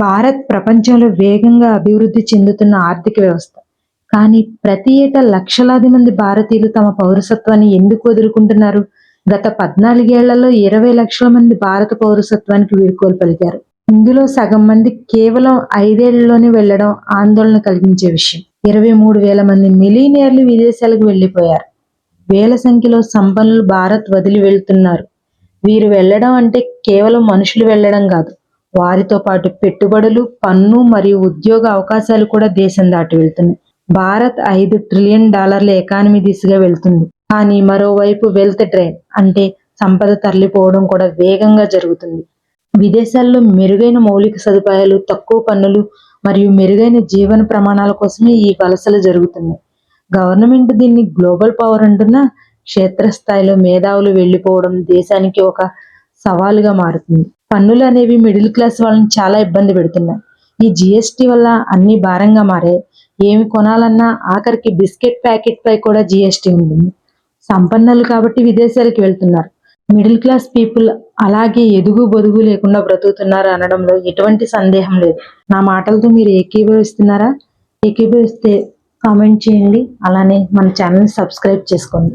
భారత్ ప్రపంచంలో వేగంగా అభివృద్ధి చెందుతున్న ఆర్థిక వ్యవస్థ. కానీ ప్రతి ఏటా లక్షలాది మంది భారతీయులు తమ పౌరసత్వాన్ని ఎందుకు వదులుకుంటున్నారు? గత పద్నాలుగేళ్ళలో ఇరవై లక్షల మంది భారత పౌరసత్వానికి వీడుకోలు పలికారు ఇందులో సగం మంది కేవలం ఐదేళ్ళలోనే వెళ్ళడం ఆందోళన కలిగించే విషయం. ఇరవై మూడు వేల మంది మిలీనియర్లు విదేశాలకు వెళ్ళిపోయారు వేల సంఖ్యలో సంపన్నులు భారత్ వదిలి వెళ్తున్నారు. వీరు వెళ్ళడం అంటే కేవలం మనుషులు వెళ్ళడం కాదు. వారితో పాటు పెట్టుబడులు పన్ను మరియు ఉద్యోగ అవకాశాలు కూడా దేశం దాటి వెళ్తున్నాయి. భారత్ ఐదు ట్రిలియన్ డాలర్ల ఎకానమీ దిశగా వెళ్తుంది. కానీ మరోవైపు వెల్త్ డ్రైన్ అంటే సంపద తరలిపోవడం కూడా వేగంగా జరుగుతుంది. విదేశాల్లో మెరుగైన మౌలిక సదుపాయాలు తక్కువ పన్నులు మరియు మెరుగైన జీవన ప్రమాణాల కోసమే ఈ వలసలు జరుగుతున్నాయి. గవర్నమెంట్ దీన్ని గ్లోబల్ పవర్ అంటున్నా క్షేత్రస్థాయిలో మేధావులు వెళ్ళిపోవడం దేశానికి ఒక సవాలుగా మారుతుంది. పన్నులు అనేవి మిడిల్ క్లాస్ వాళ్ళని చాలా ఇబ్బంది పెడుతున్నాయి. ఈ జిఎస్టి వల్ల అన్ని భారంగా మారే ఏమి కొనాలన్నా ఆఖరికి బిస్కెట్ ప్యాకెట్ పై కూడా జిఎస్టి ఉంటుంది. సంపన్నులు కాబట్టి విదేశాలకు వెళ్తున్నారు. మిడిల్ క్లాస్ పీపుల్ అలాగే ఎదుగు బొదుగు లేకుండా బ్రతుకుతున్నారు అనడంలో ఎటువంటి సందేహం లేదు. నా మాటలతో మీరు ఏకీభవిస్తున్నారా? ఏకీభవిస్తే కామెంట్ చేయండి. అలానే మన ఛానల్ సబ్స్క్రైబ్ చేసుకోండి.